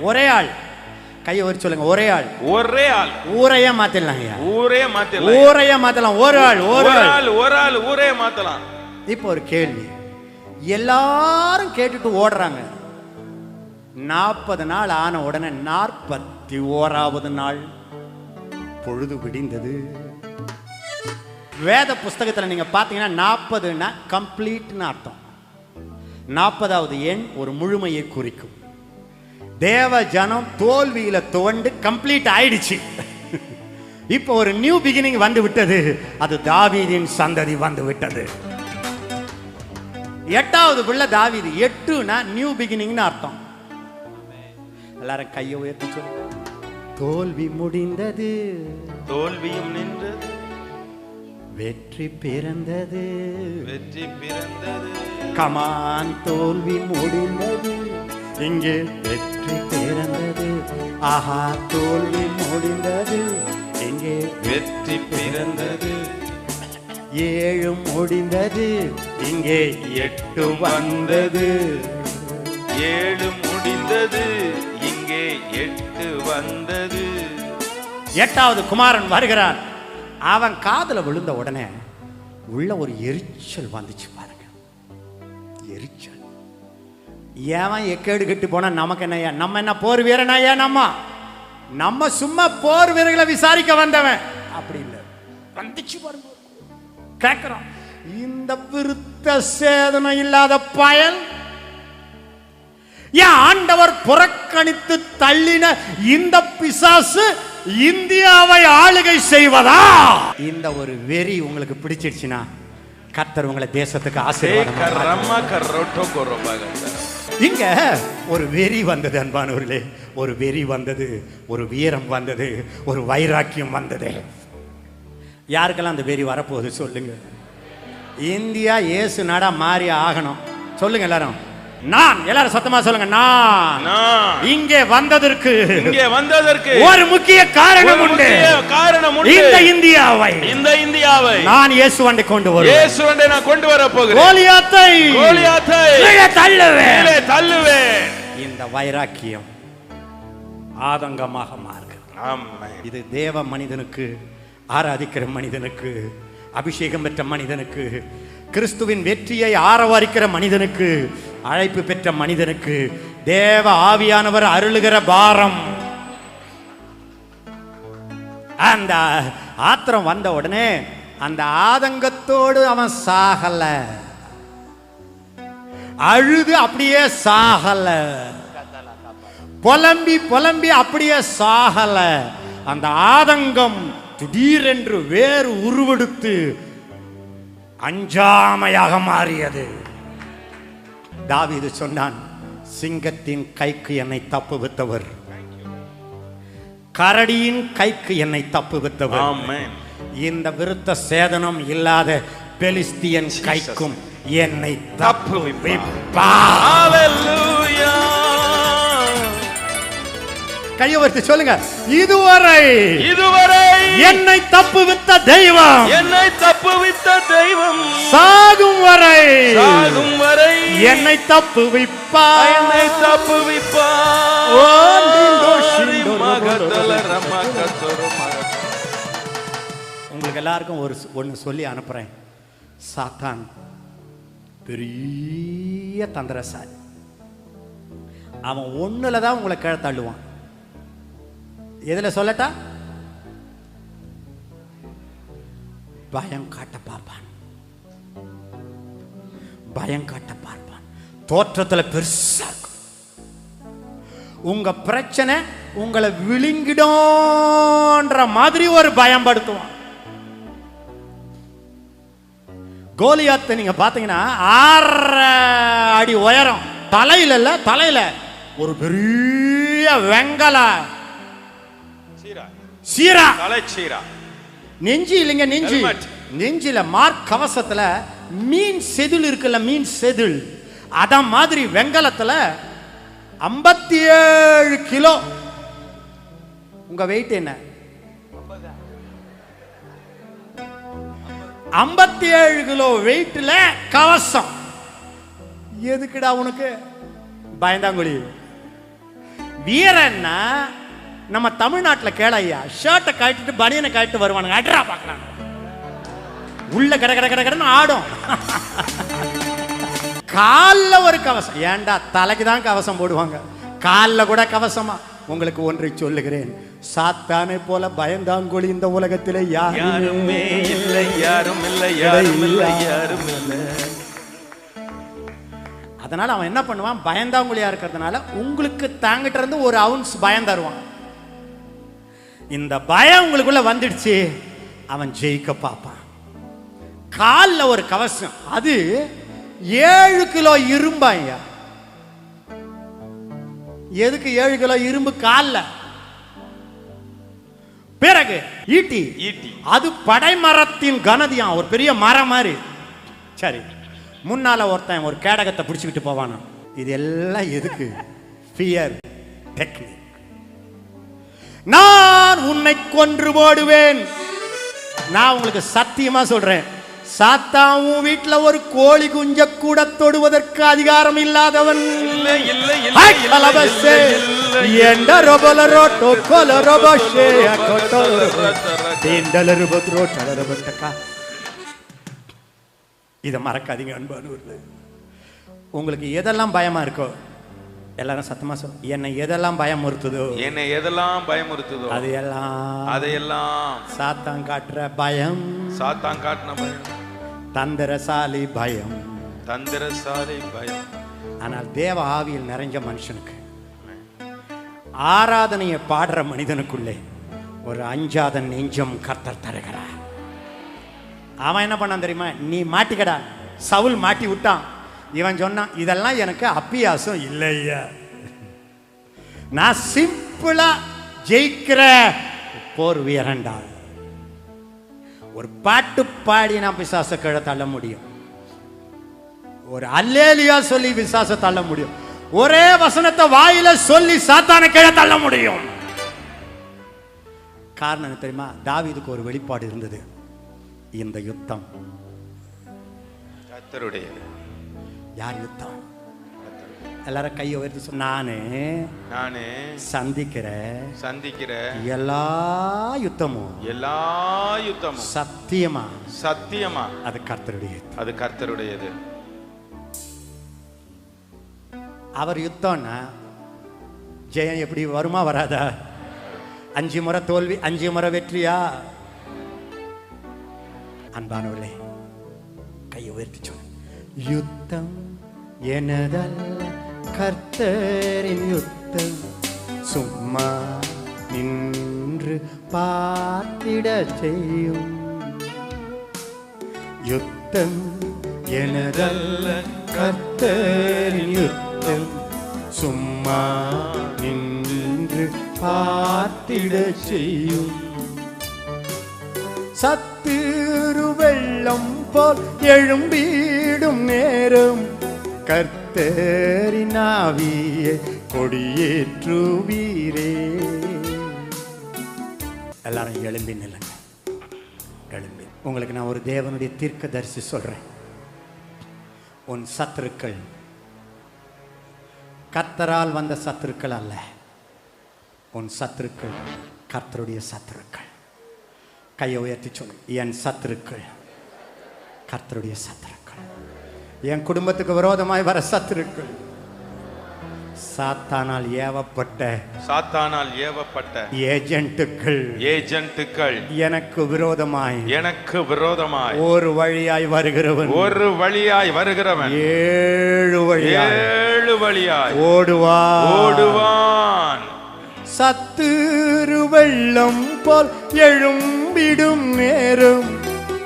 ஒரே ஆள். கையை ஒரு சொல்லுங்க ஒரே ஆள். ஒரே ஆள். ஊரையே மாத்திடலாம் ஐயா. ஊரே மாத்தலாம். ஊரையே மாத்தலாம் ஒரு ஆள் ஒரு ஆள். ஒரு ஆள் ஊரே மாத்தலாம். இப்போ ஒரு கேள்வி. எல்லாரும் கேட்டுட்டு ஓடுறாங்க. நாற்பது நாள் ஆன உடனே நாற்பத்தி ஓராவது நாள். பொழுது விடிந்தது. வேத புஸ்தகத்தில் நீங்க பார்த்தீங்கன்னா நாற்பதுன்னா கம்ப்ளீட்னு அர்த்தம். நாற்பதாவது எண் ஒரு முழுமையை குறிக்கும். தேவ ஜனம் தோல்வியில துவண்டு கம்ப்ளீட் ஆயிடுச்சு. இப்போ ஒரு நியூ பிகினிங் வந்து விட்டது. அது தாவீதின் சந்ததி வந்து விட்டது. எட்டாவது பிள்ளை தாவீது. எட்டுனா நியூ பிகினிங்னு அர்த்தம். எல்லாரும் கையை உயர்த்தி சொல்லு தோல்வி முடிந்தது. தோல்வியும் நின்றது. வெற்றி பிறந்தது. வெற்றி பிறந்தது. கமான் தோல்வி முடிந்தது. இங்கே வெற்றி பிறந்தது. ஆஹா தோல்வி முடிந்தது. இங்கே வெற்றி பிறந்தது. ஏழு முடிந்தது. இங்கே எட்டு வந்தது. ஏழு முடிந்தது. இங்கே எட்டு வந்தது. எட்டாவது குமாரன் வருகிறான் அவன் காதில் விழுந்த உடனே உள்ள ஒரு எரிச்சல் வந்துச்சு பாருங்க. எரிச்சல். ஏன் எக்கேடு கெட்டு போனா நமக்கு என்ன ஏன்? நம்ம என்ன போர் வீரனா ஏன் நம்ம? நம்ம சும்மா போர் வீரர்களை விசாரிக்க வந்தவன். அப்படி இல்லை. வந்துச்சு பாருங்க. கேட்கிறோம் இந்த விருத்த சேதனம் இல்லாத பயல் ஏன் ஆண்டவர் புறக்கணித்து தள்ளின இந்த பிசாசு இந்தியாவை ஆளுகை செய்வதா? இந்த ஒரு வெறி உங்களுக்கு பிடிச்சிடுச்சுன்னா கர்த்தர் உங்களை தேசத்துக்கு ஏ இங்க ஒரு வெறி வந்தது அன்பானவர்களே. ஒரு வெறி வந்தது ஒரு வீரம் வந்தது ஒரு வைராக்கியம் வந்தது. யாருக்கெல்லாம் அந்த வெறி வரப்போகுது சொல்லுங்க. இந்தியா இயேசு நாடா மாறி ஆகணும். சொல்லுங்க எல்லாரும். நான். எல்லாரும் சத்தமா சொல்லுங்க நான். இங்கே வந்ததற்கு இங்கே வந்ததற்கு ஒரு முக்கிய காரணம் உண்டு. காரணம் உண்டு. இந்த இந்தியாவை. இந்த இந்தியாவை. நான் இயேசுவண்டை கொண்டு வருவேன். இயேசுவண்டை நான் கொண்டு வர போகிறேன். கோலியாத்தை கோலியாத்தை கீழே தள்ளுவேன். கீழே தள்ளுவேன். இந்த வைராக்கியம் ஆதங்கமாக மாறுகிறது. ஆமென். இது தேவ மனிதனுக்கு ஆராதிக்கிற மனிதனுக்கு அபிஷேகம் பெற்ற மனிதனுக்கு கிறிஸ்துவின் வெற்றியை ஆரவாரிக்கிற மனிதனுக்கு அழைப்பு பெற்ற மனிதனுக்கு தேவ ஆவியானவர் அருளுகிற பாரம். அந்த ஆத்திரம் வந்த உடனே அந்த ஆதங்கத்தோடு அவன் சாகல. அழுது அப்படியே சாகல. புலம்பி புலம்பி அப்படியே சாகல. அந்த ஆதங்கம் திடீரென்று வேறு உருவெடுத்து அஞ்சாமையாக மாறியது. தாவீது சொன்னான் சிங்கத்தின் கைக்கு என்னை தப்புவித்தவர். கரடியின் கைக்கு என்னை தப்புவித்தவர். ஆமென். இந்த விருத்த சேதனம் இல்லாத பெலிஸ்தியன் கைக்கும் என்னை ஹalleluya கையை வர்த்தி சொல்லுங்க. இதுவரை இதுவரை என்னை தப்புவித்த தெய்வம் என்னை தப்புவித்த தெய்வம் சாகும் வரை சாகும் வரை என்னை தப்புவிப்பா என்னை தப்புவிப்பா ஓ, மகதல ரமகதொரு. உங்களுக்கு எல்லாருக்கும் ஒரு ஒன்று சொல்லி அனுப்புறேன். சாத்தான் பெரிய தந்திரசாலி. அவன் ஒண்ணுல தான் உங்களை கீழே தள்ளுவான். எதுல சொல்லட்டா? பயம் காட்ட பார்ப்பான். பயம் காட்ட பார்ப்பான். தோற்றத்துல பெருசா இருக்கும். உங்க பிரச்சனை உங்களை விழுங்கிடும்ன்ற மாதிரி ஒரு பயம் படுத்துவான் கோலியாத்தை நீங்க பாத்தீங்கன்னா ஆறரை அடி உயரம். தலையில இல்ல தலையில ஒரு பெரிய வெங்கல. சீரா. சீரா. தலைச்சீரா. நெஞ்சு இல்லைங்க நெஞ்சு. நெஞ்சில மார்க் கவசத்துல மீன் செதில் இருக்குல்ல மீன் செதில். அதான் மாதிரி வெங்கலத்துல ஐம்பத்தி ஏழு கிலோ. உங்க வெயிட் என்ன? ஐம்பத்தி ஏழு கிலோ வெயிட்ல கவசம். எதுக்குடா உனக்கு? பயந்தாங்குழி. வீரன்னா நம்ம தமிழ்நாட்டில் கேளையா ஷர்ட்டை கட்டிட்டு பனியனை கட்டிட்டு வருவானுங்க. அட்ரா பார்க்கறாங்க உள்ள கட கட கட கடன்னு ஆடும். காலில் ஒரு கவசம். ஏன்டா தலைக்கு தான் கவசம் போடுவாங்க? காலில் கூட கவசமா. உங்களுக்கு ஒன்றை சொல்லுகிறேன். சாத்தானை போல பயந்தாங்கொழி இந்த உலகத்திலே யாருமே யாருமே இல்லை. யாரும் இல்லை யாரும் இல்லை யாரும் இல்லை அதனால அவன் என்ன பண்ணுவான்? பயந்தாங்குழியா இருக்கிறதுனால உங்களுக்கு தாங்கிட்ட இருந்து ஒரு அவுன்ஸ் பயம் தருவான் இந்த பயம் உங்களுக்குள்ள வந்துடுச்சு. அவன் ஜெயிக்க பார்ப்பான். காலில் ஒரு கவசம். அது ஏழு கிலோ இரும்பாய்யா எதுக்கு ஏழு கிலோ இரும்பு காலில்? பிறகு ஈட்டி. ஈட்டி. அது படைமரத்தின் கனதியாம் ஒரு பெரிய மரம் மாதிரி. சரி. முன்னால ஒருத்தன் ஒரு கேடகத்தை பிடிச்சிக்கிட்டு போவானா இது எல்லாம் எதுக்கு? ஃபியர் டெக்னிக் நான் உன்னை கொன்று போடுவேன். நான் உங்களுக்கு சத்தியமா சொல்றேன். சாத்தாவும் வீட்டுல ஒரு கோழி குஞ்ச கூட தொடுவதற்கு அதிகாரம் இல்லாதவன். இதை மறக்காதீங்க அன்பானூர்ல உங்களுக்கு எதெல்லாம் பயமா இருக்கோ எல்லாரும் சத்தமா சொல் என்னை எதெல்லாம் பயமுறுத்துதோ? என்னை எதெல்லாம் பயமுறுத்துதோ? அது எல்லாம் அதையெல்லாம் சாத்தான் காட்டுற பயம். சாத்தான் காட்டின பயம். தந்திரசாலி பயம். தந்திரசாலை பயம். ஆனால் தேவ ஆவியில் நிறைஞ்ச மனுஷனுக்கு ஆராதனையை பாடுற மனிதனுக்குள்ளே ஒரு அஞ்சாத நெஞ்சம் கர்த்தர் தருகிறார். அவன் என்ன பண்ணான் தெரியுமா? நீ மாட்டிக்கடா. சவுல் மாட்டி விட்டான். இவன் சொன்னான் இதெல்லாம் எனக்கு அப்பியாசம் இல்லையா. நான் சிம்பிளா ஜெயிக்கிற போர் வீரன்டா ஒரு பாட்டு பாடி நான் பிசாச கீழே தள்ள முடியும். ஒரு அல்லேலியா சொல்லி விசாச தள்ள முடியும். ஒரே வசனத்தை வாயில சொல்லி சாத்தான கீழே தள்ள முடியும். காரணம் என்ன தெரியுமா? தாவிதுக்கு ஒரு வெளிப்பாடு இருந்தது. இந்த யுத்தம். கத்தருடைய யார் யுத்தம் எல்லாரும் கையை உயர்த்தி நானு. நானு. சந்திக்கிற சந்திக்கிற எல்லா யுத்தமும். எல்லா யுத்தமும். சத்தியமா? சத்தியமா. அது கர்த்தருடைய யுத்தம். அது கர்த்தருடையது. அவர் யுத்தம்னா ஜெயம் எப்படி வருமா வராதா? அஞ்சு முறை தோல்வி அஞ்சு முறை வெற்றியா? அன்பானவர்களே கையை உயர்த்தி சொன்ன யுத்தம் எனதல்ல கர்த்தரின் யுத்தம். சும்மா நின்று பார்த்திட செய்யும். யுத்தம் எனதல்ல கர்த்தரின் யுத்தம். சும்மா நின்று பார்த்திட செய்யும். சத்துரு வெள்ளம் போல் எழும்பீடும் நேரம். கர்த்தரின் ஆவியை கொடியேற்றுவீரே. எல்லாரும் எழும்பி நில்லுங்க. எழும்பி. உங்களுக்கு நான் ஒரு தேவனுடைய தீர்க்க தரிசி சொல்றேன். உன் சத்துருக்கள். கர்த்தரால் வந்த சத்துருக்கள் அல்ல. உன் சத்துருக்கள் கர்த்தருடைய சத்துருக்கள். கையை உயர்த்தி சொல்லு என் சத்துருக்கள். கர்த்தருடைய சத்துருக்கள். என் குடும்பத்துக்கு விரோதமாய் வர சத்துருக்கள். சாத்தானால் ஏவப்பட்ட சாத்தானால் ஏவப்பட்ட ஏஜென்ட்டுகள் ஏஜென்ட்டுகள் எனக்கு விரோதமாய். எனக்கு விரோதமாய். ஒரு வழியாய் வருகிறவன். ஒரு வழியாய் வருகிறவன். ஏழு வழியாய். ஏழு வழியாய். ஓடுவா ஓடுவான். சத்துரு வெள்ளம் போல் எழும்பிடும் நேரம்.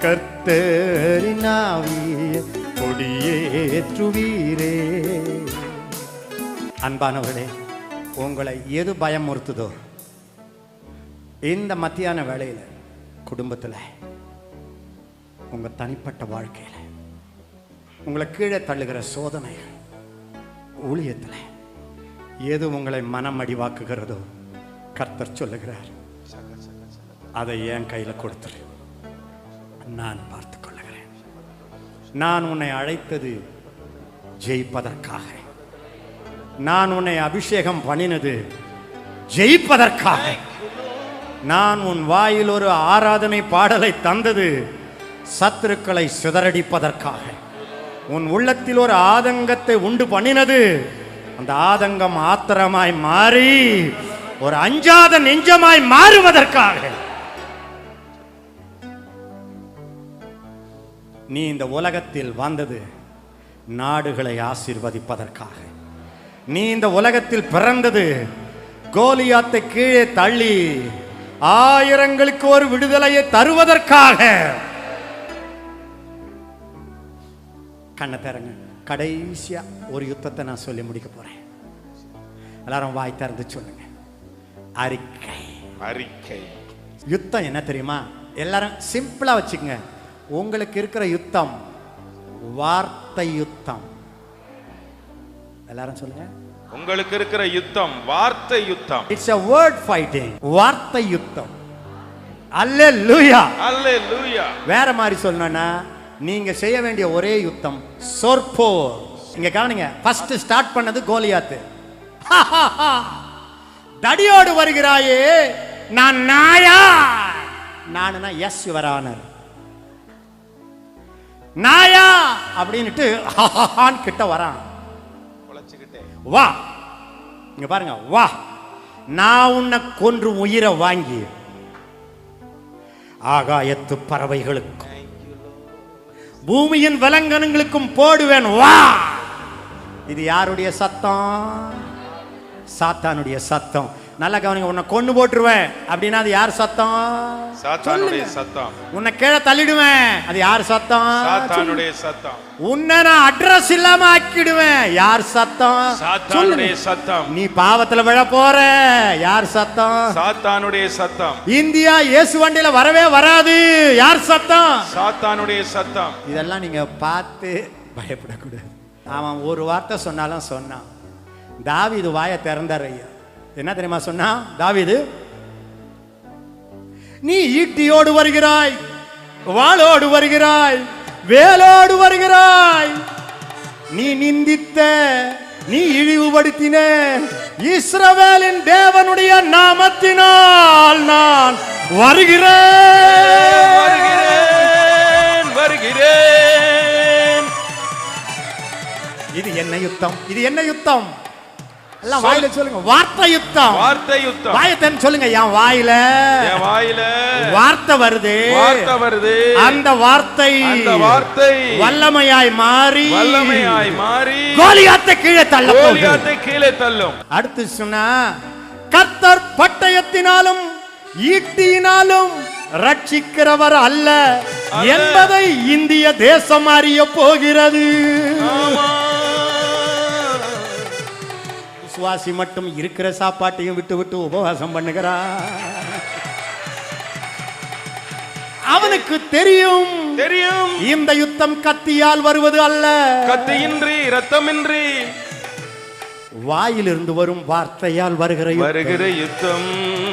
கர்த்தரின் ஆவியை கொடியேற்றுவீரே. அன்பானவர்களே உங்களை எது பயமுறுத்துதோ இந்த மத்தியான வேளையில் குடும்பத்தில் உங்க தனிப்பட்ட வாழ்க்கையில் உங்களை கீழே தள்ளுகிற சோதனைகள் ஊழியத்தில் எது உங்களை மனம் அடிவாக்குகிறதோ கர்த்தர் சொல்லுகிறார். அதை என் கையில் கொடுத்துரு. நான் பார்த்து கொள்ளுகிறேன். நான் உன்னை அழைத்தது ஜெயிப்பதற்காக. நான் உன்னை அபிஷேகம் பண்ணினது ஜெயிப்பதற்காக. நான் உன் வாயில் ஒரு ஆராதனை பாடலை தந்தது சத்துருக்களை சிதறடிப்பதற்காக. உன் உள்ளத்தில் ஒரு ஆதங்கத்தை உண்டு பண்ணினது அந்த ஆதங்கம் ஆத்திரமாய் மாறி ஒரு அஞ்சாத நெஞ்சமாய் மாறுவதற்காக. நீ இந்த உலகத்தில் வந்தது நாடுகளை ஆசீர்வதிப்பதற்காக. நீ இந்த உலகத்தில் பிறந்தது கோலியாத்தை கீழே தள்ளி ஆயிரங்களுக்கு ஒரு விடுதலையை தருவதற்காக. கண்ணை தரங்க கடைசியா ஒரு யுத்தத்தை நான் சொல்லி முடிக்க போறேன். எல்லாரும் வாய் திறந்து சொல்லுங்க. அறிக்கை. அறிக்கை. யுத்தம் என்ன தெரியுமா? எல்லாரும் சிம்பிளா வச்சுக்கங்க. உங்களுக்கு இருக்கிற யுத்தம் வார்த்தை யுத்தம் எல்லாரும் சொல்லுங்க. உங்களுக்கு இருக்கிற யுத்தம் வார்த்தை யுத்தம் இட்ஸ் a word fighting வார்த்தை யுத்தம் அல்லேலூயா அல்லேலூயா வேற மாதிரி சொல்லணும்னா நீங்க செய்ய வேண்டிய ஒரே யுத்தம் சொற்போர். இங்க கவனிங்க ஃபர்ஸ்ட் ஸ்டார்ட் பண்ணது கோலியாத்து. தடியோடு வருகிறாயே நான் நாயா நானுனா எஸ் யுவர் ஆனர் நாயா அப்படின்னுட்டு ஹாஹான்னு கிட்ட வரான். வா. இங்க பாருங்க வா. நான் உன்னை கொன்று உயிரை வாங்கி ஆகாயத்து பறவைகளுக்கும் பூமியின் விலங்கனங்களுக்கும் போடுவேன் வா. இது யாருடைய சத்தம்? சாத்தானுடைய சத்தம். நல்லா கவனிங்க உன்னை கொண்டு போட்டுருவேன். அப்படின்னா அது யார் சத்தம்? சாத்தானுடைய சத்தம். உன்னை கீழே தள்ளிடுவேன். அது யார் சத்தம்? சாத்தானுடைய சத்தம். உன்னை நான் அட்ரஸ் இல்லாம ஆக்கிடுவேன். யார் சத்தம்? சாத்தானுடைய. சத்தம். நீ பாவத்துல விழ போற. யார் சத்தம்? சாத்தானுடைய சத்தம். இந்தியா இயேசு வண்டியில வரவே வராது. யார் சத்தம்? சாத்தானுடைய சத்தம். இதெல்லாம் நீங்க பார்த்து பயப்படக்கூடாது. அவன் ஒரு வார்த்தை சொன்னாலும் சொன்னான். தாவீது வாயை திறந்தார் ஐயா. என்ன தெரியுமா சொன்னான் தாவீது நீ ஈட்டியோடு வருகிறாய் வாளோடு வருகிறாய் வேலோடு வருகிறாய். நீ நிந்தித்த நீ இழிவுபடுத்தின இஸ்ரவேலின் தேவனுடைய நாமத்தினால் நான் வருகிறேன். வருகிறேன் வருகிறேன். இது என்ன யுத்தம்? இது என்ன யுத்தம்? எல்லாம் வாயில சொல்லுங்க. வார்த்தை யுத்தம் வார்த்தை யுத்தம் வாயத்தன் சொல்லுங்க என் வாயில. என் வாயில. வார்த்தை வருது. வார்த்தை வருது. அந்த வார்த்தை அந்த வார்த்தை வல்லமையாய் மாறி வல்லமையாய் மாறி கோலியாத்தை கீழே தள்ள கோலியாத்தை கீழே தள்ளும். அடுத்து சொன்னா கர்த்தர் பட்டயத்தினாலும் ஈட்டியினாலும் ரட்சிக்கிறவர் அல்ல அல்ல. என்பதை இந்திய தேசம் அறிய போகிறது. ஆமா. விசுவாசி மட்டும் இருக்கிற சாப்பாட்டையும் விட்டு விட்டு உபவாசம் பண்ணுகிறான் அவனுக்கு தெரியும். தெரியும். இந்த யுத்தம் கத்தியால் வருவது அல்ல. கத்தியின்றி ரத்தமின்றி வாயிலிருந்து வரும் வார்த்தையால் வருகிற. வருகிற யுத்தம்.